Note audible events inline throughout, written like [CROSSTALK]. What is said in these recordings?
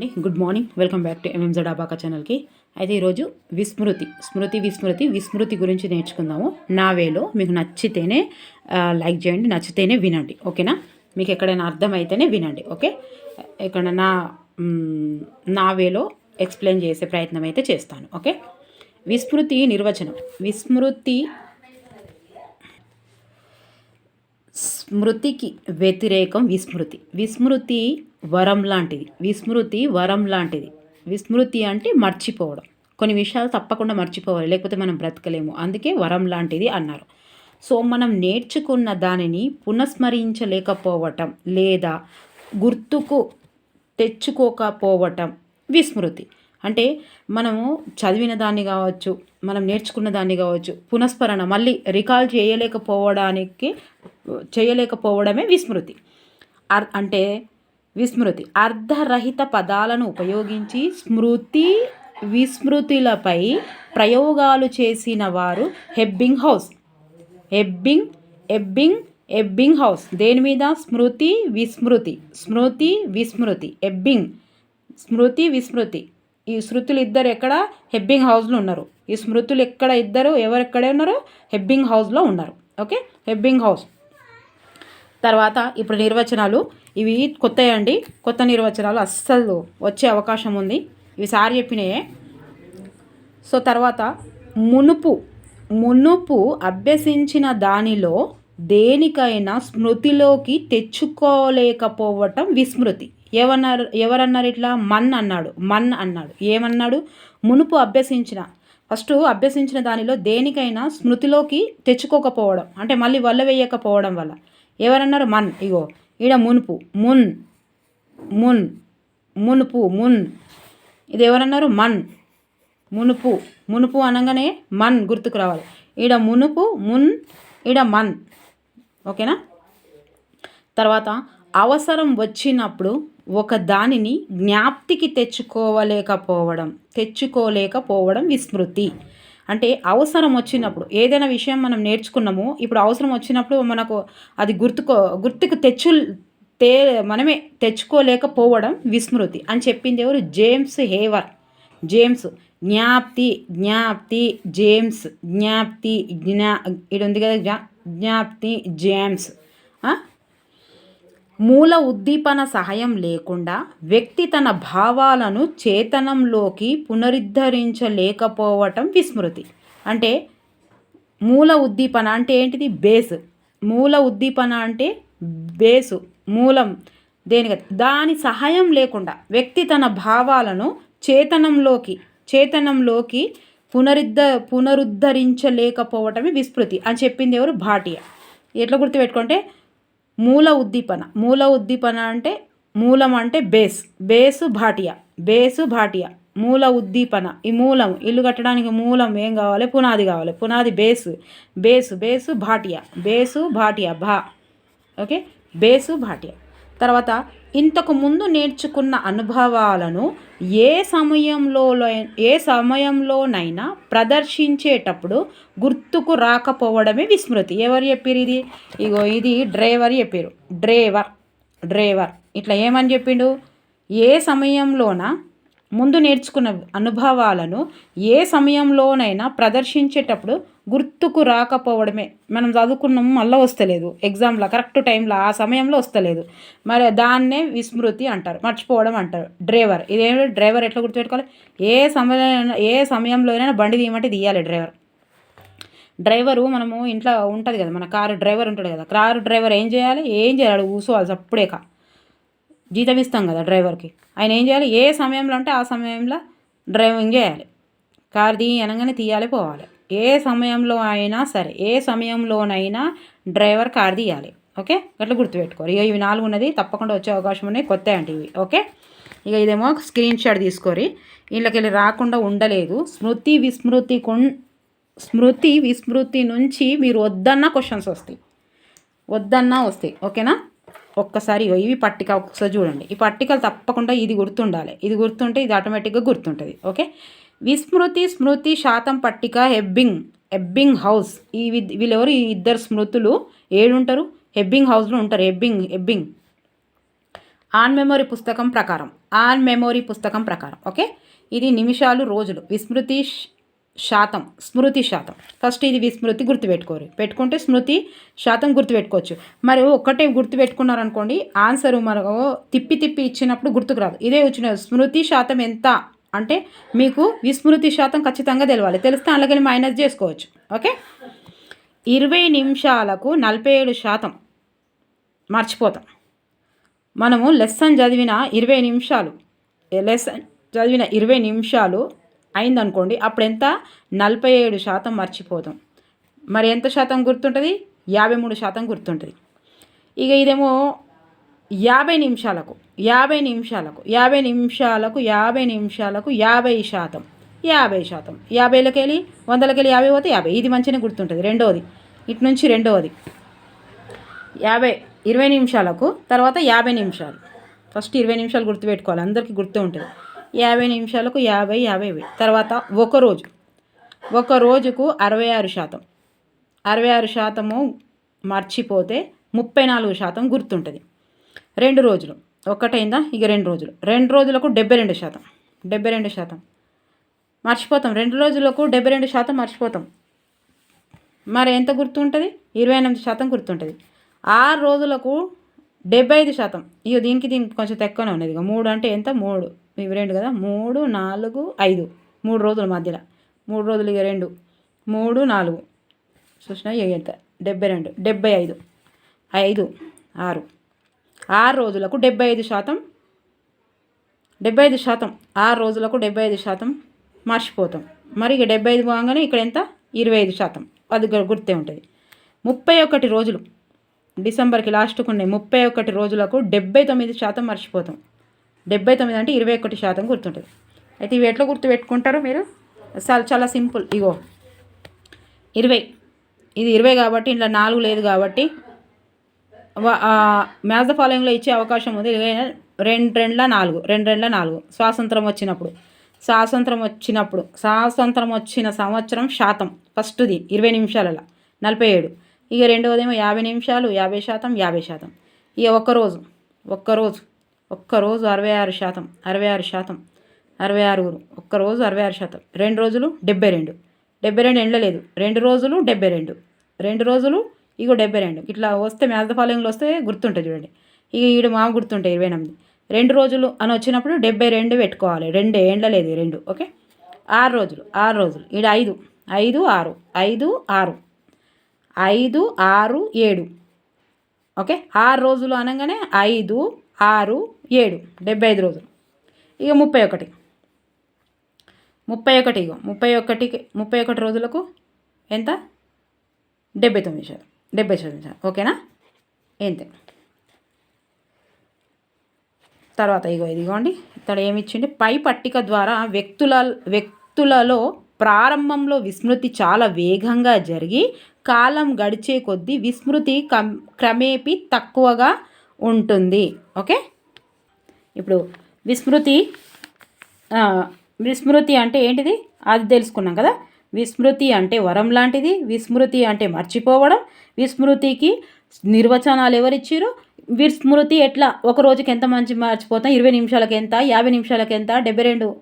అండి. Good morning welcome back to MMZ abaca ఛానల్కి అయితే ఈరోజు విస్మృతి స్మృతి విస్మృతి విస్మృతి గురించి నేర్చుకుందాము. నా వేలో మీకు నచ్చితేనే లైక్ చేయండి నచ్చితేనే వినండి. ఓకేనా? మీకు ఎక్కడైనా అర్థమైతేనే వినండి. ఓకే? ఇక్కడ నా నా వేలో ఎక్స్ప్లెయిన్ చేసే ప్రయత్నం అయితే చేస్తాను. ఓకే? విస్మృతి నిర్వచనం. విస్మృతి స్మృతికి వ్యతిరేకం విస్మృతి. విస్మృతి వరం లాంటిది. విస్మృతి వరం లాంటిది. విస్మృతి అంటే మర్చిపోవడం. కొన్ని విషయాలు తప్పకుండా మర్చిపోవాలి. లేకపోతే మనం బ్రతకలేము. అందుకే వరం లాంటిది అన్నారు. సో మనం నేర్చుకున్న దానిని పునఃస్మరించలేకపోవటం లేదా గుర్తుకు తెచ్చుకోకపోవటం విస్మృతి. అంటే మనము చదివిన దాన్ని కావచ్చు మనం నేర్చుకున్న దాన్ని కావచ్చు పునఃస్మరణ మళ్ళీ రికాల్ చేయలేకపోవడానికి చేయలేకపోవడమే విస్మృతి. అంటే విస్మృతి. అర్ధరహిత పదాలను ఉపయోగించి స్మృతి విస్మృతులపై ప్రయోగాలు చేసిన వారు హెబ్బింగ్ హౌస్. ఎబ్బింగ్ ఎబ్బింగ్ ఎబ్బింగ్ హౌస్. దేని మీద? స్మృతి విస్మృతి. స్మృతి విస్మృతి. ఎబ్బింగ్ స్మృతి విస్మృతి. ఈ శృతులు ఇద్దరు ఎక్కడ? హెబ్బింగ్ హౌస్లో ఉన్నారు. ఈ స్మృతులు ఎక్కడ ఇద్దరు? ఎవరు ఎక్కడే ఉన్నారు? హెబ్బింగ్ హౌస్లో ఉన్నారు. ఓకే? Ebbinghaus. తర్వాత ఇప్పుడు నిర్వచనాలు. ఇవి కొత్తయండి కొత్త నిర్వచనాలు అస్సలు వచ్చే అవకాశం ఉంది. ఇవి సారి చెప్పినయే. సో తర్వాత మునుపు మునుపు అభ్యసించిన దానిలో దేనికైనా స్మృతిలోకి తెచ్చుకోలేకపోవటం విస్మృతి. ఏమన్నారు ఎవరన్నారు ఇట్లా? మన్ అన్నాడు. మన్ అన్నాడు. ఏమన్నాడు? మునుపు అభ్యసించిన. ఫస్ట్ అభ్యసించిన దానిలో దేనికైనా స్మృతిలోకి తెచ్చుకోకపోవడం. అంటే మళ్ళీ వల్ల వేయకపోవడం వల్ల. ఎవరన్నారు? మన్. ఇగో ఈడ మునుపు మున్ మున్ మునుపు మున్. ఇది ఎవరన్నారు? మన్. మునుపు మునుపు అనగానే మన్ గుర్తుకు రావాలి. ఈడ మునుపు మున్ ఈడ మన్. ఓకేనా? తర్వాత అవసరం వచ్చినప్పుడు ఒక దానిని జ్ఞాప్తికి తెచ్చుకోవలేకపోవడం తెచ్చుకోలేకపోవడం విస్మృతి. అంటే అవసరం వచ్చినప్పుడు ఏదైనా విషయం మనం నేర్చుకున్నామో ఇప్పుడు అవసరం వచ్చినప్పుడు మనకు అది గుర్తుకో గుర్తుకు తెచ్చు తే మనమే తెచ్చుకోలేకపోవడం విస్మృతి అని చెప్పింది ఎవరు? జేమ్స్ హేవర్. జేమ్స్ జ్ఞాప్తి జ్ఞాప్తి జేమ్స్ జ్ఞాప్తి జ్ఞా ఇది ఉంది కదా జ్ఞా జ్ఞాప్తి జేమ్స్. మూల ఉద్దీపన సహాయం లేకుండా వ్యక్తి తన భావాలను చేతనంలోకి పునరుద్ధరించలేకపోవటం విస్మృతి. అంటే మూల ఉద్దీపన అంటే ఏంటిది? బేస్. మూల ఉద్దీపన అంటే బేసు మూలం. దేనిక దాని సహాయం లేకుండా వ్యక్తి తన భావాలను చేతనంలోకి చేతనంలోకి పునరుద్ధ పునరుద్ధరించలేకపోవటమే విస్మృతి అని చెప్పింది ఎవరు? భాటియా. ఎట్లా గుర్తుపెట్టుకుంటే మూల ఉద్దీపన. మూల ఉద్దీపన అంటే మూలం అంటే base. Base Bhatia. Base Bhatia. మూల ఉద్దీపన. ఈ మూలం ఇల్లు కట్టడానికి మూలం ఏం కావాలి? పునాది కావాలి. పునాది base. Base base Bhatia. Base Bhatia భా. ఓకే? బేసు భాటియా. తర్వాత ఇంతకు ముందు నేర్చుకున్న అనుభవాలను ఏ సమయంలో ఏ సమయంలోనైనా ప్రదర్శించేటప్పుడు గుర్తుకు రాకపోవడమే విస్మృతి. ఎవరు చెప్పారు ఇది? ఇగో ఇది డ్రైవర్ చెప్పారు డ్రైవర్ డ్రైవర్. ఇట్లా ఏమని చెప్పిండు? ఏ సమయంలోన ముందు నేర్చుకున్న అనుభవాలను ఏ సమయంలోనైనా ప్రదర్శించేటప్పుడు గుర్తుకు రాకపోవడమే. మనం చదువుకున్నాం మళ్ళీ వస్తలేదు. ఎగ్జామ్లో కరెక్ట్ టైంలో ఆ సమయంలో వస్తలేదు. మరి దాన్నే విస్మృతి అంటారు మర్చిపోవడం అంటారు. డ్రైవర్ ఇదేమి డ్రైవర్ ఎట్లా గుర్తుపెట్టుకోవాలి? ఏ సమయంలో ఏ సమయంలోనైనా బండి తీయమంటే తీయాలి డ్రైవర్. డ్రైవరు మనము ఇంట్లో ఉంటుంది కదా మన కారు డ్రైవర్ ఉంటాడు కదా కారు డ్రైవర్ ఏం చేయాలి? ఏం చేయాలి? కూర్చోవాలి అప్పుడేక జీతం ఇస్తాం కదా డ్రైవర్కి. ఆయన ఏం చేయాలి? ఏ సమయంలో అంటే ఆ సమయంలో డ్రైవింగ్ చేయాలి. కార్ తీ అనగానే తీయాలి పోవాలి. ఏ సమయంలో అయినా సరే ఏ సమయంలోనైనా డ్రైవర్ కారు తీయాలి. ఓకే? అట్లా గుర్తుపెట్టుకోరు. ఇక ఇవి నాలుగు ఉన్నది తప్పకుండా వచ్చే అవకాశం ఉన్నాయి కొత్త అంటే ఇవి. ఓకే? ఇక ఇదేమో స్క్రీన్ షాట్ తీసుకోరి. వీళ్ళకి రాకుండా ఉండలేదు. స్మృతి విస్మృతి కొన్ స్మృతి విస్మృతి నుంచి మీరు వద్దన్న క్వశ్చన్స్ వస్తాయి. వద్దన్నా వస్తాయి. ఓకేనా? ఒక్కసారి ఇవి పట్టిక ఒకసారి చూడండి. ఈ పట్టికలు తప్పకుండా ఇది గుర్తుండాలి. ఇది గుర్తుంటే ఇది ఆటోమేటిక్గా గుర్తుంటుంది. ఓకే? విస్మృతి స్మృతి శాతం పట్టిక హెబ్బింగ్ హెబ్బింగ్ హౌస్. ఈ వీళ్ళెవరు? ఈ ఇద్దరు స్మృతులు ఏడుంటారు? హెబ్బింగ్ హౌస్లో ఉంటారు. హెబ్బింగ్ హెబ్బింగ్. ఆన్ మెమొరీ పుస్తకం ప్రకారం. ఆన్ మెమొరీ పుస్తకం ప్రకారం. ఓకే? ఇది నిమిషాలు రోజులు. విస్మృతి శాతం స్మృతి శాతం. ఫస్ట్ ఇది విస్మృతి గుర్తుపెట్టుకోరు. పెట్టుకుంటే స్మృతి శాతం గుర్తుపెట్టుకోవచ్చు. మరి ఒక్కటే గుర్తుపెట్టుకున్నారనుకోండి ఆన్సర్ మనకు తిప్పి తిప్పి ఇచ్చినప్పుడు గుర్తుకు రాదు. ఇదే వచ్చిన స్మృతి శాతం ఎంత అంటే మీకు విస్మృతి శాతం ఖచ్చితంగా తెలవాలి. తెలిస్తే అందులోకి మైనస్ చేసుకోవచ్చు. ఓకే? ఇరవై నిమిషాలకు నలభై ఏడు శాతం. మర్చిపోతాం. మనము లెసన్ చదివిన ఇరవై నిమిషాలు. లెసన్ చదివిన ఇరవై నిమిషాలు అయిందనుకోండి అప్పుడు ఎంత నలభై ఏడు శాతం మర్చిపోతాం మరి ఎంత శాతం గుర్తుంటుంది? యాభై మూడు శాతం గుర్తుంటుంది. ఇక ఇదేమో యాభై నిమిషాలకు యాభై నిమిషాలకు యాభై నిమిషాలకు యాభై నిమిషాలకు యాభై శాతం యాభై శాతం. యాభైలోకి వెళ్ళి వందలకి వెళ్ళి యాభై పోతే యాభై. ఇది మంచిగా గుర్తుంటుంది. రెండవది ఇటు నుంచి రెండవది యాభై ఇరవై నిమిషాలకు తర్వాత యాభై నిమిషాలు. ఫస్ట్ ఇరవై నిమిషాలు గుర్తుపెట్టుకోవాలి. అందరికీ గుర్తు ఉంటుంది. యాభై నిమిషాలకు యాభై యాభై తర్వాత ఒక రోజు. ఒక రోజుకు అరవై ఆరు శాతం. అరవై ఆరు శాతము మర్చిపోతే ముప్పై నాలుగు శాతం గుర్తుంటుంది. రెండు రోజులు. ఒకటైందా? ఇక రెండు రోజులు. రెండు రోజులకు డెబ్బై రెండు శాతం. డెబ్బై రెండు శాతం. మర్చిపోతాం. రెండు రోజులకు డెబ్బై రెండు శాతం మర్చిపోతాం. మరి ఎంత గుర్తుంటుంది? ఇరవై ఎనిమిది శాతం గుర్తుంటుంది. ఆరు రోజులకు డెబ్బై ఐదు శాతం. ఇక దీనికి దీనికి కొంచెం తక్కువనే ఉన్నది. ఇక మూడు అంటే ఎంత? మూడు. ఇవి రెండు కదా? మూడు నాలుగు ఐదు. మూడు రోజుల మధ్యలో. మూడు రోజులు ఇక రెండు మూడు నాలుగు. చూసినా ఎంత? డెబ్బై రెండు డెబ్బై ఐదు ఐదు ఆరు. ఆరు రోజులకు డెబ్బై ఐదు శాతం. డెబ్బై ఐదు శాతం. ఆరు రోజులకు డెబ్బై ఐదు శాతం మర్చిపోతాం. మరి ఇక డెబ్బై ఐదు పోగానే ఇక్కడ ఎంత? ఇరవై ఐదు శాతం. అది గుర్తే ఉంటుంది. ముప్పై ఒకటి రోజులు. డిసెంబర్కి లాస్ట్కు ఉన్నాయి ముప్పై ఒకటి రోజులకు డెబ్బై తొమ్మిది శాతం మర్చిపోతాం. డెబ్బై తొమ్మిది అంటే ఇరవై ఒకటి శాతం గుర్తుంటుంది. అయితే ఇవి ఎట్లా గుర్తు పెట్టుకుంటారు మీరు? చాలా చాలా సింపుల్. ఇగో ఇరవై. ఇది ఇరవై కాబట్టి ఇంట్లో నాలుగు లేదు కాబట్టి మ్యాథ్ ద ఫాలోయింగ్లో ఇచ్చే అవకాశం ఉంది. ఇరవై రెండు రెండుల నాలుగు రెండు రెండుల నాలుగు. స్వాతంత్రం వచ్చినప్పుడు. స్వాతంత్రం వచ్చినప్పుడు స్వాతంత్రం వచ్చిన సంవత్సరం శాతం. ఫస్ట్ది ఇరవై నిమిషాలలో. నలభై ఏడు. ఇక రెండవదేమో యాభై నిమిషాలు యాభై శాతం యాభై శాతం. ఇక ఒక్కరోజు ఒక్కరోజు ఒక్కరోజు అరవై ఆరు శాతం అరవై ఆరు శాతం అరవై ఆరుగురు ఒక్కరోజు అరవై ఆరు శాతం. రెండు రోజులు డెబ్బై రెండు. డెబ్బై రెండు ఎండలేదు రెండు రోజులు డెబ్బై రెండు. రెండు రోజులు ఇగో డెబ్బై రెండు. ఇట్లా వస్తే మ్యాచ్ ద ఫాలోయింగ్లో వస్తే గుర్తుంటుంది చూడండి. ఇక ఈడు మా గుర్తుంటాయి ఇరవై ఎనిమిది. రెండు రోజులు అని వచ్చినప్పుడు డెబ్బై రెండు పెట్టుకోవాలి. రెండు ఎండలేదు రెండు. ఓకే? ఆరు రోజులు ఆరు రోజులు. ఈడ ఐదు. ఐదు ఆరు. ఐదు ఆరు. ఐదు ఆరు ఏడు. ఓకే? ఆరు రోజులు అనగానే ఐదు ఆరు ఏడు డెబ్బై ఐదు రోజులు. ఇక ముప్పై ఒకటి. ముప్పై ఒకటి ఇగో ముప్పై ఒకటికి ముప్పై ఒకటి రోజులకు ఎంత? డెబ్బై తొమ్మిది శాతం డెబ్బై శాతం శాతం. ఓకేనా? ఏంతే? తర్వాత ఇగో ఇదిగోండి ఇక్కడ ఏమి పై పట్టిక ద్వారా వ్యక్తుల వ్యక్తులలో ప్రారంభంలో విస్మృతి చాలా వేగంగా జరిగి కాలం గడిచే కొద్దీ విస్మృతి కం క్రమేపీ తక్కువగా ఉంటుంది. ఓకే? ఇప్పుడు విస్మృతి విస్మృతి అంటే ఏంటిది? అది తెలుసుకున్నాం కదా. విస్మృతి అంటే వరం లాంటిది. విస్మృతి అంటే మర్చిపోవడం. విస్మృతికి నిర్వచనాలు ఎవరిచ్చారు విస్మృతి ఎట్లా? ఒక రోజుకి ఎంత మంచి మర్చిపోతాం? ఇరవై నిమిషాలకు ఎంత? యాభై నిమిషాలకు ఎంత? డెబ్బై రెండు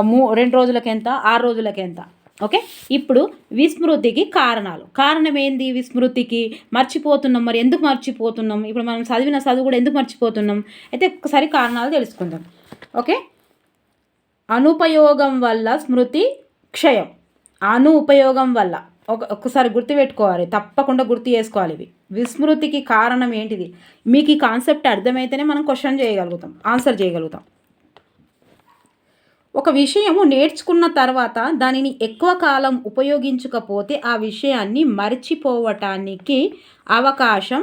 మూ రెండు రోజులకి ఎంత? ఆరు రోజులకి ఎంత? ఓకే? ఇప్పుడు విస్మృతికి కారణాలు. కారణం ఏంది విస్మృతికి? మర్చిపోతున్నాం మరి. ఎందుకు మర్చిపోతున్నాం? ఇప్పుడు మనం చదివిన చదువు కూడా ఎందుకు మర్చిపోతున్నాం? అయితే ఒకసారి కారణాలు తెలుసుకుందాం. ఓకే? అనుపయోగం వల్ల స్మృతి క్షయం. అను ఉపయోగం వల్ల. ఒక ఒక్కసారి గుర్తుపెట్టుకోవాలి. తప్పకుండా గుర్తు చేసుకోవాలి ఇవి. విస్మృతికి కారణం ఏంటిది? మీకు ఈ కాన్సెప్ట్ అర్థమైతేనే మనం క్వశ్చన్ చేయగలుగుతాం. ఆన్సర్ చేయగలుగుతాం. ఒక విషయము నేర్చుకున్న తర్వాత దానిని ఎక్కువ కాలం ఉపయోగించకపోతే ఆ విషయాన్ని మర్చిపోవటానికి అవకాశం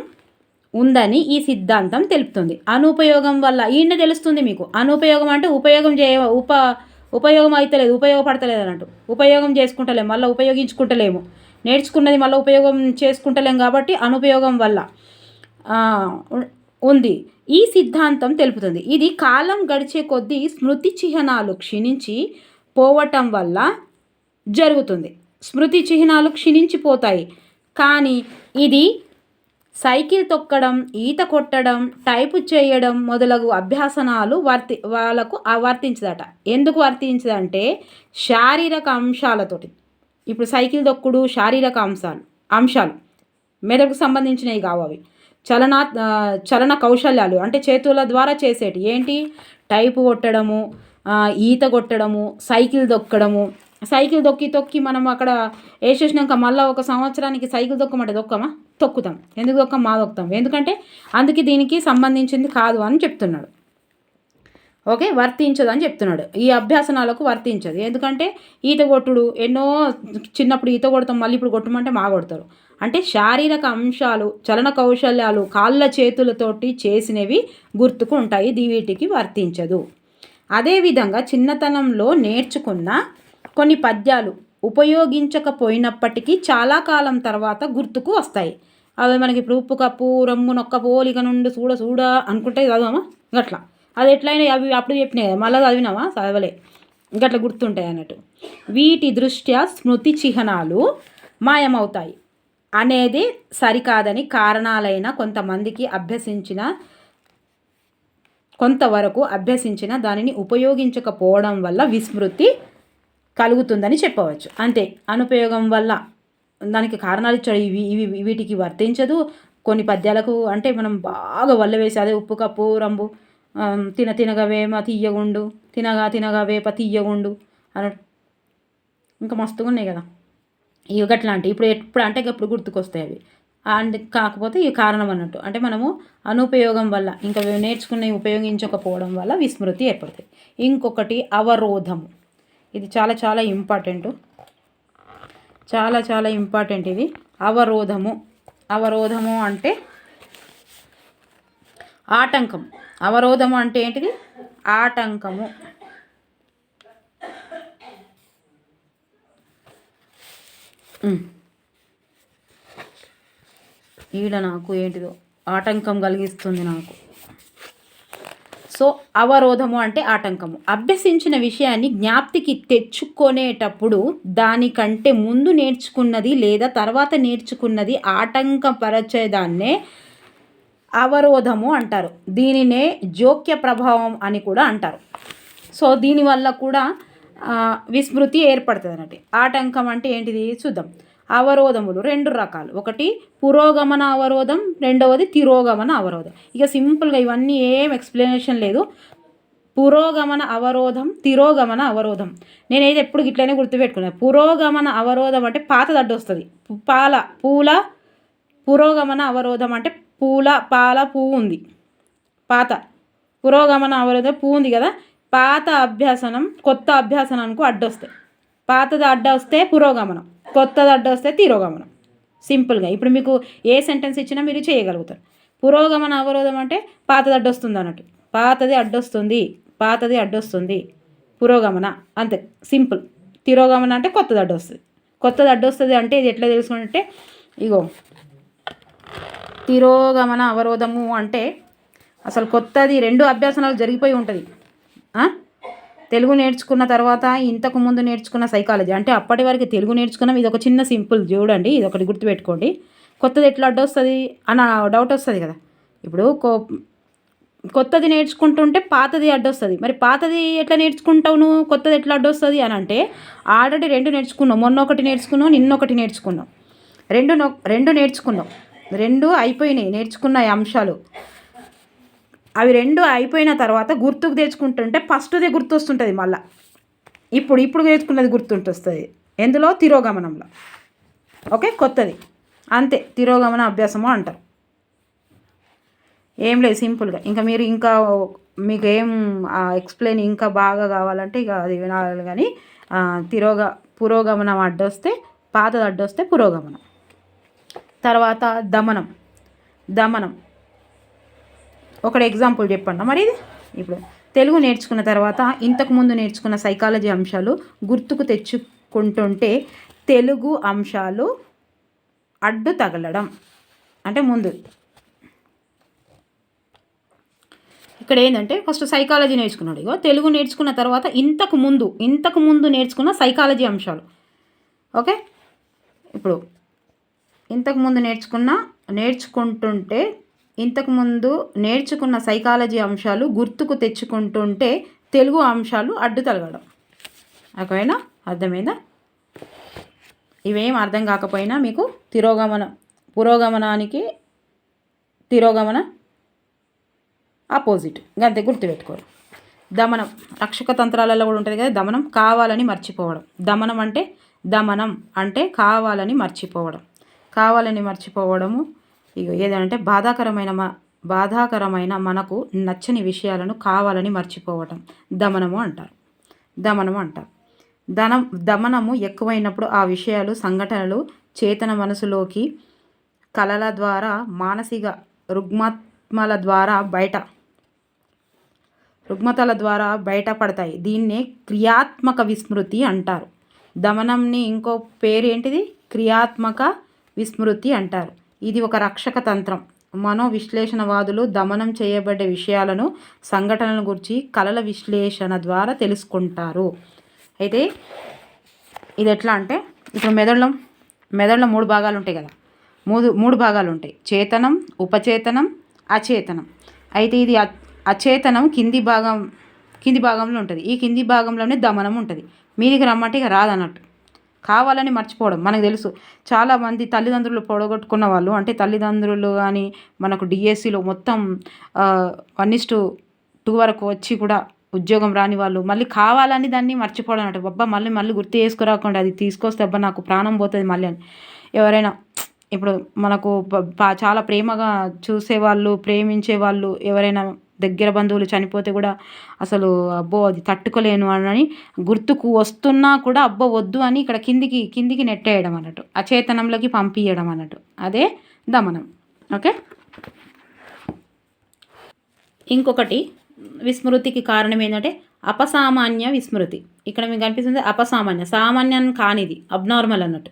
ఉందని ఈ సిద్ధాంతం తెలుపుతుంది. అనుపయోగం వల్ల ఈయన తెలుస్తుంది మీకు. అనుపయోగం అంటే ఉపయోగం చేయ ఉప ఉపయోగం అవుతలేదు ఉపయోగపడతలేదు అన్నట్టు. ఉపయోగం చేసుకుంటలేము మళ్ళీ ఉపయోగించుకుంటలేము. నేర్చుకున్నది మళ్ళీ ఉపయోగం చేసుకుంటలేం కాబట్టి అనుపయోగం వల్ల ఉంది. ఈ సిద్ధాంతం తెలుపుతుంది. ఇది కాలం గడిచే కొద్దీ స్మృతి చిహ్నాలు క్షీణించి పోవటం వల్ల జరుగుతుంది. స్మృతి చిహ్నాలు క్షీణించిపోతాయి. కానీ ఇది సైకిల్ తొక్కడం ఈత కొట్టడం టైపు చేయడం మొదలగు అభ్యాసనాలు వర్తి వాళ్ళకు వర్తించదట. ఎందుకు వర్తించదంటే శారీరక అంశాలతోటి. ఇప్పుడు సైకిల్ తొక్కుడు శారీరక అంశాలు అంశాలు. మెదడుకు సంబంధించినవి కావు అవి. చలనా చలన కౌశల్యాలు అంటే చేతుల ద్వారా చేసేటి. ఏంటి? టైపు కొట్టడము ఈత కొట్టడము సైకిల్ దొక్కడము సైకిల్ దొక్కి తొక్కి మనం అక్కడ వేసేసినాక మళ్ళీ ఒక సంవత్సరానికి సైకిల్ దొక్కమంటే దొక్కమా తొక్కుతాం. ఎందుకు దొక్కం మా దొక్కుతాం ఎందుకంటే అందుకే దీనికి సంబంధించింది కాదు అని చెప్తున్నాడు. ఓకే? వర్తించదు అని చెప్తున్నాడు. ఈ అభ్యాసనాలకు వర్తించదు. ఎందుకంటే ఈత కొట్టుడు ఎన్నో చిన్నప్పుడు ఈత కొడతాం మళ్ళీ ఇప్పుడు కొట్టమంటే మా కొడతారు. అంటే శారీరక అంశాలు చలన కౌశల్యాలు కాళ్ళ చేతులతోటి చేసినవి గుర్తుకు ఉంటాయి. దీ వీటికి వర్తించదు. అదేవిధంగా చిన్నతనంలో నేర్చుకున్న కొన్ని పద్యాలు ఉపయోగించకపోయినప్పటికీ చాలా కాలం తర్వాత గుర్తుకు వస్తాయి. అవి మనకి ఇప్పుడు ఉప్పు కప్పు రమ్ము నొక్క పోలిక నుండి చూడ చూడ అనుకుంటే చదవమా? గట్లా. అది ఎట్లయినా అవి అప్పుడు చెప్పినాయి కదా మళ్ళీ చదివినావా? చదవలే. ఇంకా అట్లా గుర్తుంటాయి అన్నట్టు. వీటి దృష్ట్యా స్మృతి చిహ్నాలు మాయమవుతాయి అనేది సరికాదని కారణాలైన కొంతమందికి అభ్యసించిన కొంతవరకు అభ్యసించిన దానిని ఉపయోగించకపోవడం వల్ల విస్మృతి కలుగుతుందని చెప్పవచ్చు. అంతే. అనుపయోగం వల్ల దానికి కారణాలు ఇచ్చాడు. ఇవి ఇవి వీటికి వర్తించదు. కొన్ని పద్యాలకు అంటే మనం బాగా వల్ల వేసి అదే ఉప్పు కప్పు రంబు తిన తినగా వేమ తీయగుండు తినగా తినగా వేప తీయగుండు అన్నట్టు ఇంకా మస్తుగా ఉన్నాయి కదా. ఇవి గట్లాంటి ఇప్పుడు ఎప్పుడు అంటే ఎప్పుడు గుర్తుకొస్తాయి అవి. అండ్ కాకపోతే ఈ కారణం అన్నట్టు. అంటే మనము అనుపయోగం వల్ల ఇంకా నేర్చుకున్నవి ఉపయోగించకపోవడం వల్ల విస్మృతి ఏర్పడుతుంది ఇంకొకటి అవరోధము. ఇది చాలా చాలా ఇంపార్టెంట్. చాలా చాలా ఇంపార్టెంట్ ఇది. అవరోధము. అవరోధము అంటే ఆటంకం. అవరోధము అంటే ఏంటిది? ఆటంకము. ఈడ నాకు ఏంటిదో ఆటంకం కలిగిస్తుంది నాకు. సో అవరోధము అంటే ఆటంకము. అభ్యసించిన విషయాన్ని జ్ఞాప్తికి తెచ్చుకునేటప్పుడు దానికంటే ముందు నేర్చుకున్నది లేదా తర్వాత నేర్చుకున్నది ఆటంకపరచేదాన్నే అవరోధము అంటారు. దీనినే జోక్య ప్రభావం అని కూడా అంటారు. సో దీనివల్ల కూడా విస్మృతి ఏర్పడుతుంది అన్నట్టు ఆటంకం అంటే ఏంటిది? చూద్దాం అవరోధములు రెండు రకాలు. ఒకటి పురోగమన అవరోధం. రెండవది తిరోగమన అవరోధం. ఇక సింపుల్గా ఇవన్నీ ఏం ఎక్స్ప్లెనేషన్ లేదు. పురోగమన అవరోధం తిరోగమన అవరోధం. నేనైతే ఎప్పుడు ఇట్లనే గుర్తుపెట్టుకున్నాను పురోగమన అవరోధం అంటే పాత దడ్డు వస్తుంది పాల పూల పురోగమన అవరోధం అంటే పూల పాల పువ్వు ఉంది పాత పురోగమన అవరోధం పువ్వు ఉంది కదా పాత అభ్యాసనం కొత్త అభ్యాసనానికి అడ్డొస్తాయి. పాతది అడ్డ వస్తే పురోగమనం కొత్తది అడ్డ వస్తే తిరోగమనం. సింపుల్గా. ఇప్పుడు మీకు ఏ సెంటెన్స్ ఇచ్చినా మీరు చేయగలుగుతారు. పురోగమన అవరోధం అంటే పాతది అడ్డొస్తుంది అన్నట్టు. పాతది అడ్డొస్తుంది పాతది అడ్డొస్తుంది పురోగమన. అంతే. సింపుల్. తిరోగమన అంటే కొత్తది అడ్డొస్తుంది కొత్తది అడ్డొస్తుంది అంటే ఇది ఎట్లా తెలుసుకుంటే ఇగో. తిరోగమన అవరోధము అంటే అసలు కొత్తది రెండు అభ్యాసనాలు జరిగిపోయి ఉంటుంది. తెలుగు నేర్చుకున్న తర్వాత ఇంతకు ముందు నేర్చుకున్న సైకాలజీ అంటే అప్పటి వరకు తెలుగు నేర్చుకున్నాం. ఇది ఒక చిన్న సింపుల్ చూడండి. ఇది ఒకటి గుర్తుపెట్టుకోండి. కొత్తది ఎట్లా అడ్డొస్తుంది అన్న డౌట్ వస్తుంది కదా. ఇప్పుడు కో కొత్తది నేర్చుకుంటుంటే పాతది అడ్డొస్తుంది మరి పాతది ఎట్లా నేర్చుకుంటావు నువ్వు? కొత్తది ఎట్లా అడ్డొస్తుంది అని అంటే ఆల్రెడీ రెండు నేర్చుకున్నావు. మొన్న ఒకటి నేర్చుకున్నావు నిన్న ఒకటి నేర్చుకున్నావు. రెండు నొ- రెండు నేర్చుకున్నావు. రెండు అయిపోయినాయి నేర్చుకున్న అంశాలు. అవి రెండు అయిపోయిన తర్వాత గుర్తుకు తెచ్చుకుంటుంటే ఫస్ట్దే గుర్తొస్తుంటుంది మళ్ళా. ఇప్పుడు ఇప్పుడు నేర్చుకున్నది గుర్తుంటొస్తుంది. ఎందులో? తిరోగమనంలో. ఓకే? కొత్తది. అంతే. తిరోగమన అభ్యాసము అంటారు. ఏం లేదు సింపుల్గా. ఇంకా మీరు ఇంకా మీకు ఏం ఎక్స్ప్లెయిన్ ఇంకా బాగా కావాలంటే ఇక అది వినాలి కానీ తిరోగ పురోగమనం అడ్డొస్తే పాతది అడ్డొస్తే పురోగమనం. తర్వాత దమనం. దమనం. ఒకటి ఎగ్జాంపుల్ చెప్పండి. మరి ఇది? ఇప్పుడు తెలుగు నేర్చుకున్న తర్వాత ఇంతకు ముందు నేర్చుకున్న సైకాలజీ అంశాలు గుర్తుకు తెచ్చుకుంటుంటే తెలుగు అంశాలు అడ్డు తగలడం. అంటే ముందు. ఇక్కడ ఏంటంటే ఫస్ట్ సైకాలజీ నేర్చుకున్నాడు. ఇగో తెలుగు నేర్చుకున్న తర్వాత ఇంతకు ముందు ఇంతకు ముందు నేర్చుకున్న సైకాలజీ అంశాలు. ఓకే? ఇప్పుడు ఇంతకు ముందు నేర్చుకున్న నేర్చుకుంటుంటే ఇంతకుముందు నేర్చుకున్న సైకాలజీ అంశాలు గుర్తుకు తెచ్చుకుంటుంటే తెలుగు అంశాలు అడ్డు తలగడం ఒకవేళ అర్థమైందా? ఇవేం అర్థం కాకపోయినా మీకు తిరోగమన పురోగమనానికి తిరోగమన ఆపోజిట్ అంతే గుర్తుపెట్టుకోరు. దమనం. రక్షక తంత్రాలలో కూడా ఉంటుంది కదా దమనం కావాలని మర్చిపోవడం. దమనం అంటే దమనం అంటే కావాలని మర్చిపోవడం. కావాలని మర్చిపోవడము. ఇక ఏదంటే బాధాకరమైన మ బాధాకరమైన మనకు నచ్చని విషయాలను కావాలని మర్చిపోవటం. దమనము అంటారు. దమనము అంటారు. ధనం దమనము ఎక్కువైనప్పుడు ఆ విషయాలు సంఘటనలు చేతన మనసులోకి కళల ద్వారా మానసిక రుగ్మత్మల ద్వారా బయట రుగ్మతల ద్వారా బయటపడతాయి. దీన్నే క్రియాత్మక విస్మృతి అంటారు. దమనంని ఇంకో పేరు ఏంటిది క్రియాత్మక విస్మృతి అంటారు. ఇది ఒక రక్షక తంత్రం. మనో విశ్లేషణవాదులు దమనం చేయబడ్డ విషయాలను సంఘటనల గురించి కళల విశ్లేషణ ద్వారా తెలుసుకుంటారు. అయితే ఇది ఎట్లా అంటే ఇప్పుడు మెదడులో మెదడులో మూడు భాగాలు ఉంటాయి కదా. మూడు మూడు భాగాలు ఉంటాయి. చేతనం ఉపచేతనం అచేతనం. అయితే ఇది అచేతనం కింది భాగం కింది భాగంలో ఉంటుంది. ఈ కింది భాగంలోనే దమనం ఉంటుంది. మీదికి రమ్మంటే ఇక రాదన్నట్టు. కావాలని మర్చిపోవడం. మనకు తెలుసు చాలామంది తల్లిదండ్రులు పొడగొట్టుకున్న వాళ్ళు అంటే తల్లిదండ్రులు కానీ మనకు డిఎస్సిలో మొత్తం వన్ ఇస్ టూ వరకు వచ్చి కూడా ఉద్యోగం రాని వాళ్ళు మళ్ళీ కావాలని దాన్ని మర్చిపోవడం అంటే అబ్బా మళ్ళీ మళ్ళీ గుర్తు చేసుకురాకుండా అది తీసుకొస్తే అబ్బా నాకు ప్రాణం పోతుంది మళ్ళీ అని. ఎవరైనా ఇప్పుడు మనకు చాలా ప్రేమగా చూసేవాళ్ళు ప్రేమించే వాళ్ళు ఎవరైనా దగ్గర బంధువులు చనిపోతే కూడా అసలు అబ్బో అది తట్టుకోలేను అని గుర్తుకు వస్తున్నా కూడా అబ్బో వద్దు అని ఇక్కడ కిందికి కిందికి నెట్టేయడం అన్నట్టు అచేతనంలోకి పంపించడం అన్నట్టు. అదే దమనం. ఓకే? ఇంకొకటి విస్మృతికి కారణం ఏంటంటే అపసామాన్య విస్మృతి. ఇక్కడ మీకు కనిపిస్తుంది అపసామాన్య సామాన్యం కానిది అబ్నార్మల్ అన్నట్టు.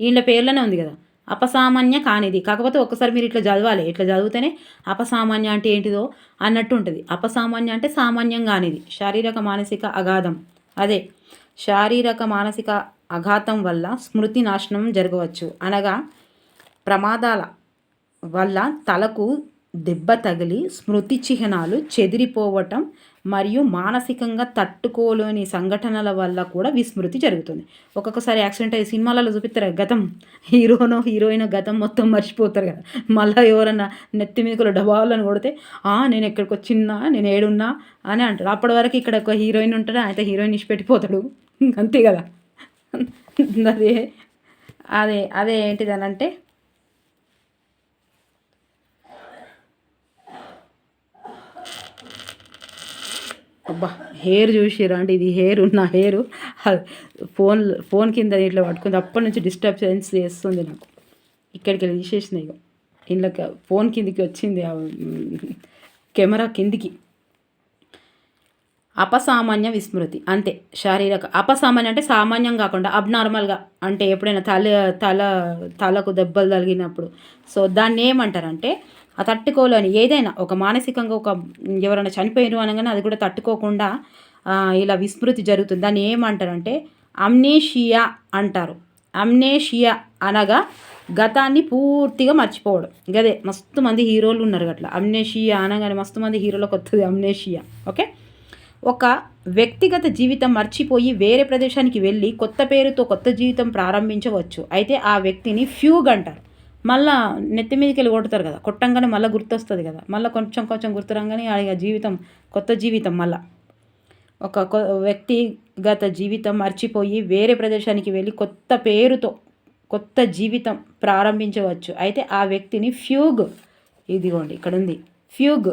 వీళ్ళ పేర్లోనే ఉంది కదా. అపసామాన్య కానిది. కాకపోతే ఒక్కసారి మీరు ఇట్లా చదవాలి. ఇట్లా చదివితేనే అపసామాన్య అంటే ఏంటిదో అన్నట్టు ఉంటుంది. అపసామాన్య అంటే సామాన్యం కానిది. శారీరక మానసిక అగాధం. అదే శారీరక మానసిక అఘాతం వల్ల స్మృతి నాశనం జరగవచ్చు. అనగా ప్రమాదాల వల్ల తలకు దెబ్బ తగిలి స్మృతి చిహ్నాలు చెదిరిపోవటం మరియు మానసికంగా తట్టుకోలేని సంఘటనల వల్ల కూడా విస్మృతి జరుగుతుంది. ఒక్కొక్కసారి యాక్సిడెంట్ అయ్యి సినిమాలలో చూపిస్తారు గతం హీరోనో హీరోయిన్ గతం మొత్తం మర్చిపోతారు కదా. మళ్ళీ ఎవరన్నా నెత్తి మీదకులో డబాలని కొడితే నేను ఎక్కడికి వచ్చినా నేను ఏడున్నా అని అంటారు. అప్పటి వరకు ఇక్కడ ఒక హీరోయిన్ ఉంటాడు? అయితే హీరోయిన్ ఇచ్చి పెట్టిపోతాడు. అంతే కదా. అదే అదే అదే అబ్బా హెయిర్ చూసిరా అంటే ఇది హెయిర్ ఉన్న హెయిర్. ఫోన్ ఫోన్ కింద ఇట్లా పట్టుకుంది. అప్పటి నుంచి డిస్టర్బెన్స్ చేస్తుంది నాకు. ఇక్కడికి వెళ్ళి తీసేసిన ఇక ఇంట్లోకి ఫోన్ కిందికి వచ్చింది కెమెరా కిందికి. అపసామాన్య విస్మృతి అంతే. శారీరక అపసామాన్య అంటే సామాన్యం కాకుండా అబ్నార్మల్గా అంటే ఎప్పుడైనా తల తల తలకు దెబ్బలు తగిలినప్పుడు. సో దాన్ని ఏమంటారంటే తట్టుకోలేని ఏదైనా ఒక మానసికంగా ఒక ఎవరైనా చనిపోయారు అనగానే అది కూడా తట్టుకోకుండా ఇలా విస్మృతి జరుగుతుంది. దాన్ని ఏమంటారంటే అమ్నేషియా అంటారు. అమ్నేషియా అనగా గతాన్ని పూర్తిగా మర్చిపోవడం. గదే మస్తు మంది హీరోలు ఉన్నారు అట్లా అమ్నేషియా అనగానే మస్తు మంది హీరోలకు వస్తుంది అమ్నేషియా. ఓకే? ఒక వ్యక్తిగత జీవితం మర్చిపోయి వేరే ప్రదేశానికి వెళ్ళి కొత్త పేరుతో కొత్త జీవితం ప్రారంభించవచ్చు. అయితే ఆ వ్యక్తిని ఫ్యూగ్ అంటారు. మళ్ళా నెత్తి మీదకి వెళ్ళి కొడతారు కదా కొట్టంగానే మళ్ళీ గుర్తొస్తుంది కదా. మళ్ళీ కొంచెం కొంచెం గుర్తురంగానే ఆ జీవితం కొత్త జీవితం మళ్ళా. ఒక వ్యక్తిగత జీవితం మర్చిపోయి వేరే ప్రదేశానికి వెళ్ళి కొత్త పేరుతో కొత్త జీవితం ప్రారంభించవచ్చు. అయితే ఆ వ్యక్తిని ఫ్యూగ్ ఇదిగోండి ఇక్కడ ఉంది ఫ్యూగ్.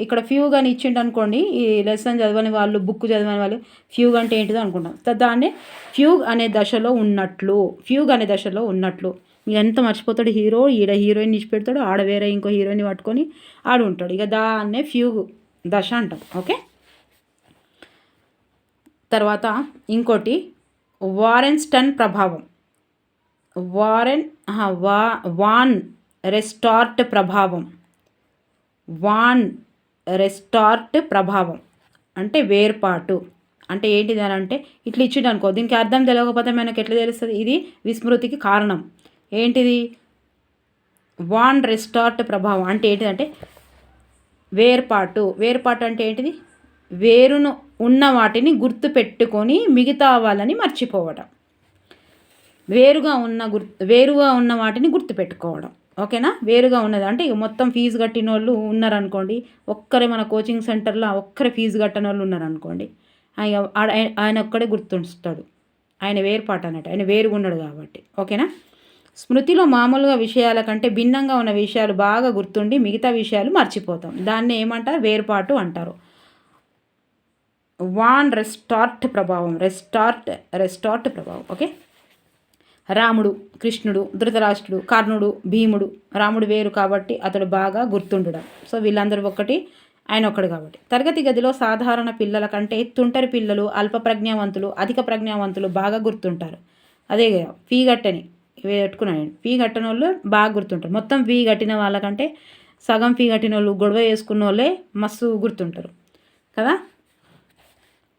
ఇక్కడ ఫ్యూగ్ అని ఇచ్చిండు అనుకోండి ఈ లెసన్ చదవని వాళ్ళు బుక్ చదవని వాళ్ళు ఫ్యూగ్ అంటే ఏంటిదో అనుకుంటాం. దాన్ని ఫ్యూగ్ అనే దశలో ఉన్నట్లు ఫ్యూగ్ అనే దశలో ఉన్నట్లు. ఎంత మర్చిపోతాడు హీరో? ఈడ హీరోయిన్ ఇచ్చి పెడతాడు ఆడ వేరే ఇంకో హీరోయిన్ పట్టుకొని ఆడు ఉంటాడు. ఇక దాన్నే ఫ్యూగు దశ అంటాం ఓకే? తర్వాత ఇంకోటి వారెన్స్టన్ ప్రభావం. వారెన్ వా వాన్ రెస్టార్ట్ ప్రభావం. వాన్ రెస్టార్ట్ ప్రభావం. అంటే వేర్పాటు. అంటే ఏంటిది అని అంటే ఇట్లా ఇచ్చిండు అనుకో దీనికి అర్థం తెలియకపోతే మనకు ఎట్లా తెలుస్తుంది? ఇది విస్మృతికి కారణం. ఏంటిది? వాన్ రెస్టార్ట్ ప్రభావం అంటే ఏంటిదంటే వేర్పాటు. వేర్పాటు అంటే ఏంటిది? వేరును ఉన్న వాటిని గుర్తు పెట్టుకొని మిగతా వాళ్ళని మర్చిపోవడం. వేరుగా ఉన్న గుర్ వేరుగా ఉన్న వాటిని గుర్తుపెట్టుకోవడం ఓకేనా? వేరుగా ఉన్నది. అంటే ఇక మొత్తం ఫీజు కట్టిన వాళ్ళు ఉన్నారనుకోండి ఒక్కరే మన కోచింగ్ సెంటర్లో ఒక్కరే ఫీజు కట్టిన వాళ్ళు ఉన్నారనుకోండి ఆయన ఆయన ఒక్కడే గుర్తుంచుతాడు. ఆయన వేరుపాటు అన్నట్టు. ఆయన వేరుగా ఉన్నాడు కాబట్టి. ఓకేనా? స్మృతిలో మామూలుగా విషయాల కంటే భిన్నంగా ఉన్న విషయాలు బాగా గుర్తుండి మిగతా విషయాలు మర్చిపోతాం. దాన్ని ఏమంటారు? వేరుపాటు అంటారు. వాన్ రెస్టార్ట్ ప్రభావం. రెస్టార్ట్ రెస్టార్ట్ ప్రభావం. ఓకే? రాముడు కృష్ణుడు ధృతరాష్ట్రుడు కర్ణుడు భీముడు. రాముడు వేరు కాబట్టి అతడు బాగా గుర్తుండడం. సో వీళ్ళందరూ ఒక్కటి ఆయన ఒక్కడు కాబట్టి. తరగతి గదిలో సాధారణ పిల్లల కంటే తుంటరి పిల్లలు అల్ప ప్రజ్ఞావంతులు అధిక ప్రజ్ఞావంతులు బాగా గుర్తుంటారు. అదే ఫీ గట్టని పెట్టుకున్నాను ఫీ కట్టిన వాళ్ళు బాగా గుర్తుంటారు. మొత్తం ఫీ కట్టిన వాళ్ళకంటే సగం ఫీ కట్టిన వాళ్ళు గొడవ వేసుకున్న వాళ్ళే మస్తు గుర్తుంటారు. కదా?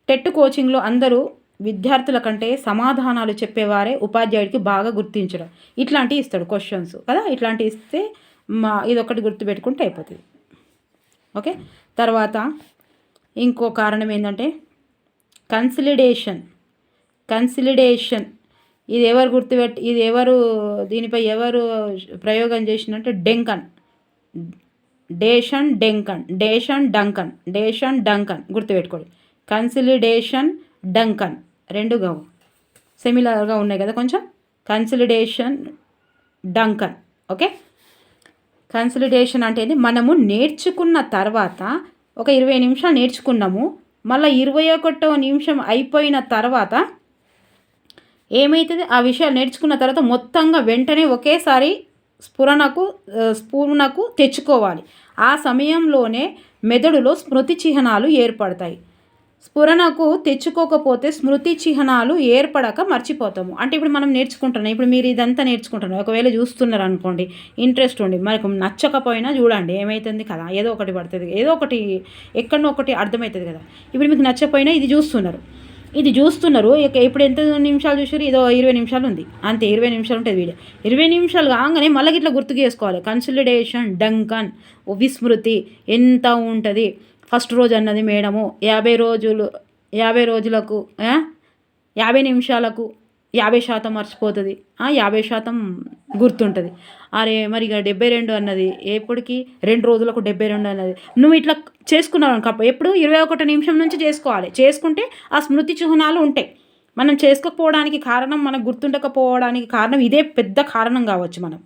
టెట్ కోచింగ్లో అందరూ విద్యార్థుల కంటే సమాధానాలు చెప్పేవారే ఉపాధ్యాయుడికి బాగా గుర్తించడం. ఇట్లాంటివి ఇస్తాడు క్వశ్చన్స్ కదా? ఇట్లాంటివి ఇస్తే మా ఇదొకటి గుర్తుపెట్టుకుంటే అయిపోతుంది. ఓకే? తర్వాత ఇంకో కారణం ఏంటంటే కన్సిలిడేషన్ కన్సిలిడేషన్ ఇది ఎవరు గుర్తుపెట్టి ఇది ఎవరు దీనిపై ఎవరు ప్రయోగం చేసినంటే డెంకన్. డేషన్ డెంకన్. డేషన్ డంకన్. డేషన్ డంకన్. గుర్తుపెట్టుకోండి. Consolidation Duncan. రెండు గవు సిమిలర్గా ఉన్నాయి కదా కొంచెం. కన్సిలిడేషన్ డంకన్. ఓకే? కన్సిలిడేషన్ అంటే మనము నేర్చుకున్న తర్వాత ఒక ఇరవై నిమిషాలు నేర్చుకున్నాము. మళ్ళీ ఇరవై ఒకటో నిమిషం అయిపోయిన తర్వాత ఏమవుతుంది ఆ విషయాలు నేర్చుకున్న తర్వాత మొత్తంగా వెంటనే ఒకేసారి స్ఫురణకు స్ఫూర్ణకు తెచ్చుకోవాలి. ఆ సమయంలోనే మెదడులో స్మృతి చిహ్నాలు ఏర్పడతాయి. స్ఫురణకు తెచ్చుకోకపోతే స్మృతి చిహ్నాలు ఏర్పడక మర్చిపోతాము. అంటే ఇప్పుడు మనం నేర్చుకుంటున్నాం. ఇప్పుడు మీరు ఇదంతా నేర్చుకుంటున్నారు. ఒకవేళ చూస్తున్నారు అనుకోండి ఇంట్రెస్ట్ ఉండి మనకు నచ్చకపోయినా చూడండి ఏమవుతుంది కదా? ఏదో ఒకటి పడుతుంది. ఏదో ఒకటి ఎక్కడో ఒకటి అర్థమవుతుంది కదా? ఇప్పుడు మీకు నచ్చపోయినా ఇది చూస్తున్నారు. ఇది చూస్తున్నారు. ఇక ఇప్పుడు ఎంత నిమిషాలు చూసారు ఇదో ఇరవై నిమిషాలు ఉంది. అంతే ఇరవై నిమిషాలు ఉంటుంది వీడియో. ఇరవై నిమిషాలు కాగానే మళ్ళీ ఇట్లా గుర్తు చేసుకోవాలి. కన్సల్టేషన్ డంకన్ విస్మృతి ఎంత ఉంటుంది? ఫస్ట్ రోజు అన్నది మేడము. యాభై రోజులు యాభై రోజులకు యాభై నిమిషాలకు యాభై శాతం మర్చిపోతుంది. యాభై శాతం గుర్తుంటుంది. అరే మరి ఇక డెబ్బై రెండు అన్నది. ఎప్పటికి? రెండు రోజులకు డెబ్బై రెండు అన్నది. నువ్వు ఇట్లా చేసుకున్నావు అనుకో ఎప్పుడు? ఇరవై ఒకటి నిమిషం నుంచి చేసుకోవాలి. చేసుకుంటే ఆ స్మృతి చిహ్నాలు ఉంటాయి. మనం చేసుకోకపోవడానికి కారణం మనకు గుర్తుండకపోవడానికి కారణం ఇదే పెద్ద కారణం కావచ్చు మనం.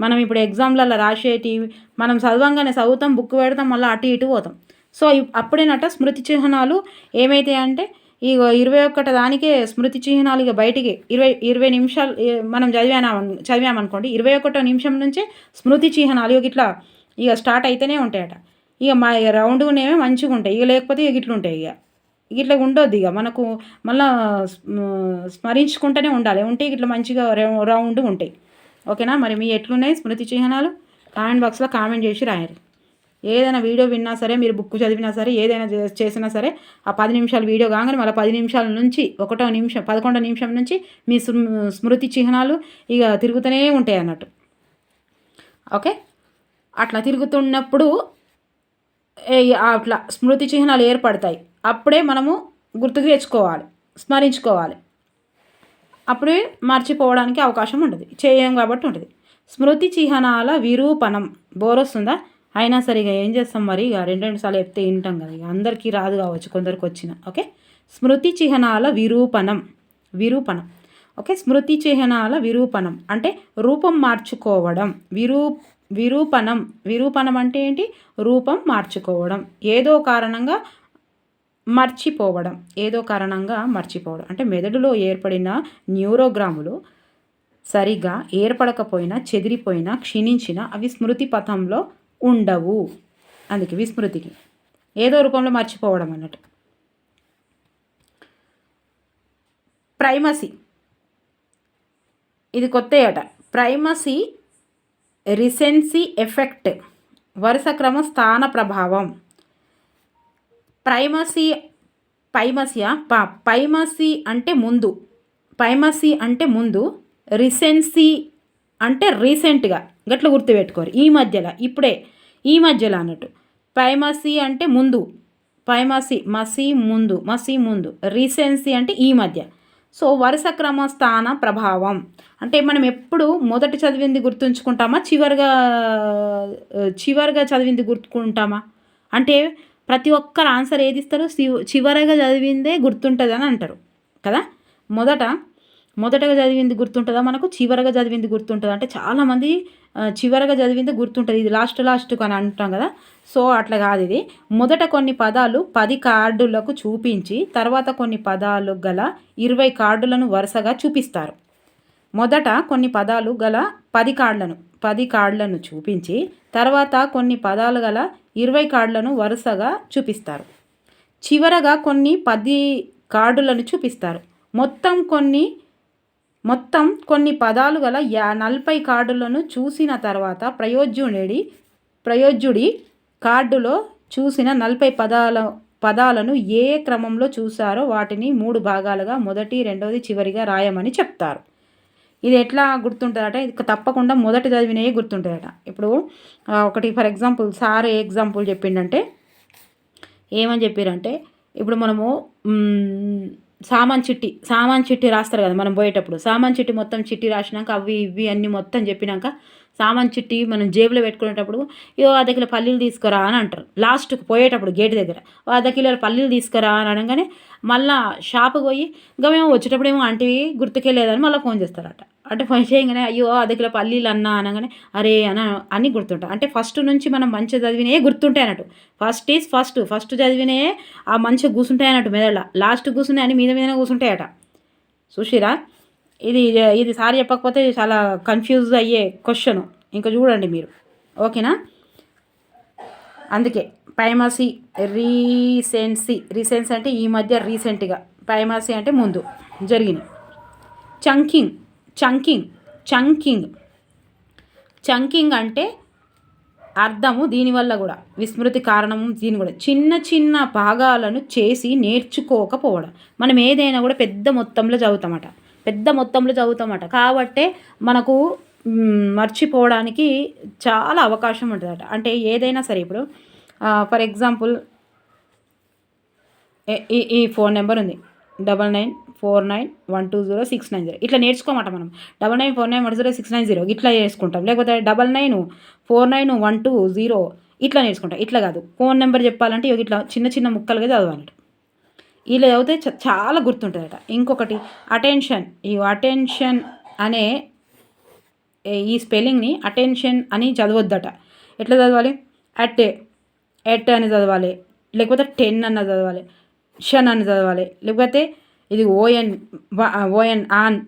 మనం ఇప్పుడు ఎగ్జామ్లలో రాసేటి మనం చదవంగానే చదువుతాం బుక్ పెడతాం మళ్ళీ అటు ఇటు పోతాం. సో అప్పుడేనట స్మృతి చిహ్నాలు ఏమైతాయంటే ఈ ఇరవై ఒక్కటి దానికే స్మృతి చిహ్నాలు ఇక బయటికి. ఇరవై ఇరవై నిమిషాలు మనం చదివానా చదివామనుకోండి ఇరవై ఒకటో నిమిషం నుంచే స్మృతి చిహ్నాలు ఇక ఇట్లా ఇక స్టార్ట్ అయితేనే ఉంటాయట. ఇక మా రౌండ్గానేమో మంచిగా ఉంటాయి. ఇక లేకపోతే ఇక ఇట్లా ఉంటాయి ఇక ఇట్లా ఉండొద్దు ఇక మనకు మళ్ళా స్మరించుకుంటూనే ఉండాలి. ఉంటే ఇట్లా మంచిగా రౌండ్ ఉంటాయి. ఓకేనా? మరి మీ ఎట్లున్నాయి స్మృతి చిహ్నాలు? కామెంట్ బాక్స్లో కామెంట్ చేసి రాయరు ఏదైనా వీడియో విన్నా సరే మీరు బుక్ చదివినా సరే ఏదైనా చేసినా సరే ఆ పది నిమిషాల వీడియో కాగానే మళ్ళీ పది నిమిషాల నుంచి ఒకటో నిమిషం పదకొండో నిమిషం నుంచి మీ స్మృతి చిహ్నాలు ఇక తిరుగుతూనే ఉంటాయి అన్నట్టు. ఓకే? అట్లా తిరుగుతున్నప్పుడు అట్లా స్మృతి చిహ్నాలు ఏర్పడతాయి. అప్పుడే మనము గుర్తుకు తెచ్చుకోవాలి స్మరించుకోవాలి. అప్పుడే మర్చిపోవడానికి అవకాశం ఉండదు చేయం కాబట్టి ఉంటుంది స్మృతి చిహ్నాల విరూపణం. బోరొస్తుందా అయినా సరే ఇక ఏం చేస్తాం మరి? ఇక రెండు రెండు సార్లు చెప్తే వింటాం కదా ఇక. అందరికీ రాదు కావచ్చు కొందరికి వచ్చిన. ఓకే? స్మృతి చిహ్నాల విరూపణం. విరూపణం. ఓకే? స్మృతి చిహ్నాల విరూపణం. అంటే రూపం మార్చుకోవడం. విరూ విరూపణం. విరూపణం అంటే ఏంటి? రూపం మార్చుకోవడం. ఏదో కారణంగా మర్చిపోవడం. ఏదో కారణంగా మర్చిపోవడం. అంటే మెదడులో ఏర్పడిన న్యూరోగ్రాములు సరిగా ఏర్పడకపోయినా చెదిరిపోయినా క్షీణించిన అవి స్మృతి పథంలో ఉండవు. అందుకే విస్మృతికి. ఏదో రూపంలో మర్చిపోవడం అన్నట్టు. ప్రైమసీ. ఇది కొత్త అట ప్రైమసీ రిసెన్సీ ఎఫెక్ట్. వరుస క్రమ స్థాన ప్రభావం. ప్రైమసీ పైమసియా? పా పైమసీ అంటే ముందు. పైమసీ అంటే ముందు. రిసెన్సీ అంటే రీసెంట్గా. గట్ల గుర్తుపెట్టుకోరు. ఈ మధ్యలో ఇప్పుడే ఈ మధ్యలో అన్నట్టు. పైమసి అంటే ముందు. పైమసి మసి ముందు మసి ముందు. రీసెన్సీ అంటే ఈ మధ్య. సో వరుస క్రమ స్థాన ప్రభావం. అంటే మనం ఎప్పుడు మొదటి చదివింది గుర్తుంచుకుంటామా? చివరిగా చివరిగా చదివింది గుర్తుకుంటామా అంటే ప్రతి ఒక్కరు ఆన్సర్ ఏది ఇస్తారు? చివరిగా చదివిందే గుర్తుంటుంది అని అంటారు. కదా? మొదట మొదటగా చదివింది గుర్తుంటుందా మనకు? చివరగా చదివింది గుర్తుంటుందా? అంటే చాలామంది చివరగా చదివింది గుర్తుంటుంది. ఇది లాస్ట్ లాస్ట్ అని అంటాం కదా. సో అట్లా కాదు ఇది. మొదట కొన్ని పదాలు పది కార్డులకు చూపించి తర్వాత కొన్ని పదాలు గల ఇరవై కార్డులను వరుసగా చూపిస్తారు. మొదట కొన్ని పదాలు గల పది కార్డులను పది కార్డులను చూపించి తర్వాత కొన్ని పదాలు గల ఇరవై కార్డులను వరుసగా చూపిస్తారు. చివరగా కొన్ని పది కార్డులను చూపిస్తారు. మొత్తం కొన్ని మొత్తం కొన్ని పదాలు గల యా నలభై కార్డులను చూసిన తర్వాత ప్రయోజ్యుడి ప్రయోజ్యుడి కార్డులో చూసిన నలభై పదాల పదాలను ఏ క్రమంలో చూసారో వాటిని మూడు భాగాలుగా మొదటి రెండవది చివరిగా రాయమని చెప్తారు. ఇది ఎట్లా గుర్తుంటుందట? ఇది తప్పకుండా మొదటి చదివినవి గుర్తుంటుందట. ఇప్పుడు ఒకటి for example sir A example చెప్పిండంటే ఏమని చెప్పారంటే ఇప్పుడు మనము సామాన్ చిట్టి సామాన్ చిట్టి రాస్తారు కదా మనం పోయేటప్పుడు. సామాన్ చిట్టి మొత్తం చిట్టి రాసినాక అవి ఇవి అన్నీ మొత్తం చెప్పినాక సామాన్ చిట్టి మనం జేబులో పెట్టుకునేటప్పుడు ఇగో అర్ధ కిలో పల్లీలు తీసుకురా అని అంటారు. లాస్ట్కి పోయేటప్పుడు గేట్ దగ్గర. అర్ధ కిలో పల్లీలు తీసుకురా అని అనగానే మళ్ళా షాప్కి పోయి ఇంకా మేము వచ్చేటప్పుడు ఏమో అంటివి గుర్తుకే లేదని మళ్ళీ ఫోన్ చేస్తారట. అంటే ఫోన్ చేయగానే అయ్యో అర్ధ కిలో పల్లీలు అన్నా అనగానే అరే అని అని గుర్తుంటా. అంటే ఫస్ట్ నుంచి మనం మంచి చదివినే గుర్తుంటాయి అన్నట్టు. ఫస్ట్ ఈజ్ ఫస్ట్ ఫస్ట్ చదివినే ఆ మంచిగా కూర్చుంటాయి అన్నట్టు మెదళ్ళ. లాస్ట్ కూర్చున్నాయి అని మీద మీదనే కూర్చుంటాయట చూసిరా? ఇది ఇది సారి చెప్పకపోతే చాలా కన్ఫ్యూజ్ అయ్యే క్వశ్చను ఇంకా చూడండి మీరు. ఓకేనా? అందుకే ప్రైమసీ రీసెన్సీ రీసెన్స్ అంటే ఈ మధ్య రీసెంట్గా. పైమాసి అంటే ముందు జరిగినాయి. Chunking chunking chunking. చంకింగ్ అంటే అర్థము దీనివల్ల కూడా విస్మృతి కారణము దీని కూడా. చిన్న చిన్న భాగాలను చేసి నేర్చుకోకపోవడం. మనం ఏదైనా కూడా పెద్ద మొత్తంలో చదువుతామట. పెద్ద మొత్తంలో చదువుతామట. కాబట్టే మనకు మర్చిపోవడానికి చాలా అవకాశం ఉంటుందట. అంటే ఏదైనా సరే ఇప్పుడు ఫర్ ఎగ్జాంపుల్ ఈ ఈ ఫోన్ నెంబర్ ఉంది. Double nine four nine one two zero six nine zero. ఇట్లా నేర్చుకోమాట మనం. Double nine four nine one zero six nine zero ఇట్లా నేర్చుకుంటాం లేకపోతే double nine four nine one two zero ఇట్లా నేర్చుకుంటాం. ఇట్లా కాదు. ఫోన్ నెంబర్ చెప్పాలంటే ఇట్లా చిన్న చిన్న ముక్కలుగా చదవాలట. ఇలా చదివితే చాలా గుర్తుంటుందట. ఇంకొకటి అటెన్షన్. ఈ అటెన్షన్ అనే ఈ స్పెల్లింగ్ని అటెన్షన్ అని చదవద్దట. ఎట్లా చదవాలి? అట్ ఎట్ అని చదవాలి. లేకపోతే టెన్ అన్న చదవాలి. షన్ అని చదవాలి. లేకపోతే ఇది ఓఎన్ ఓఎన్ ఆన్.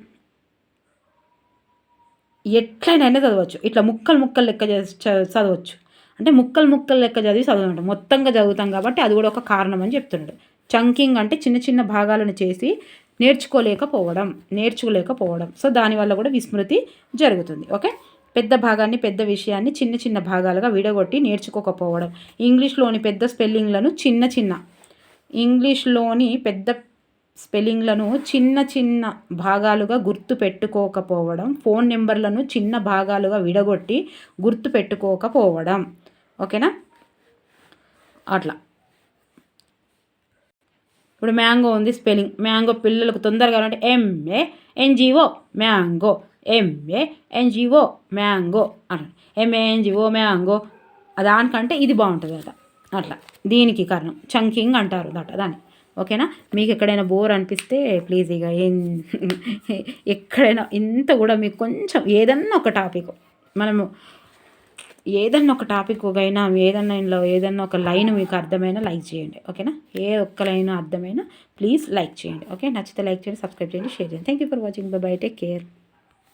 ఎట్లయినా చదవచ్చు. ఇట్లా ముక్కలు ముక్కలు లెక్క చదవచ్చు. అంటే ముక్కలు ముక్కలు లెక్క చదివి చదవడం మొత్తంగా చదువుతాం కాబట్టి అది కూడా ఒక కారణం అని చెప్తున్నాడు. చంకింగ్ అంటే చిన్న చిన్న భాగాలను చేసి నేర్చుకోలేకపోవడం నేర్చుకోలేకపోవడం. సో దానివల్ల కూడా విస్మృతి జరుగుతుంది. ఓకే? పెద్ద భాగాన్ని పెద్ద విషయాన్ని చిన్న చిన్న భాగాలుగా విడగొట్టి నేర్చుకోకపోవడం. ఇంగ్లీష్లోని పెద్ద స్పెల్లింగ్లను చిన్న చిన్న ఇంగ్లీష్లోని పెద్ద స్పెల్లింగ్లను చిన్న చిన్న భాగాలుగా గుర్తు పెట్టుకోకపోవడం ఫోన్ నెంబర్లను చిన్న భాగాలుగా విడగొట్టి గుర్తు పెట్టుకోకపోవడం. ఓకేనా? అట్లా. ఇప్పుడు మ్యాంగో ఉంది స్పెల్లింగ్. మ్యాంగో పిల్లలకు తొందరగా అంటే M A N G O mango. M A N G O mango అట్లా M A N G O mango. దానికంటే ఇది బాగుంటుంది అట. అట్లా. దీనికి కారణం. చంకింగ్ అంటారు అట దాన్ని. ఓకేనా? మీకు ఎక్కడైనా బోర్ అనిపిస్తే ప్లీజ్ ఇక ఏం [LAUGHS] ఎక్కడైనా ఇంత కూడా మీకు కొంచెం ఏదన్నా ఒక టాపిక్ మనము ఏదన్నా ఒక టాపిక్ అయినా ఏదన్నా ఇంట్లో ఏదన్నా ఒక లైన్ మీకు అర్థమైనా లైక్ చేయండి ఓకేనా ఏ ఒక్క లైన్ అర్థమైనా ప్లీజ్ లైక్ చేయండి ఓకే నచ్చితే లైక్ చేయండి సబ్స్క్రైబ్ చేయండి షేర్ చేయండి. Thank you for watching bye bye take care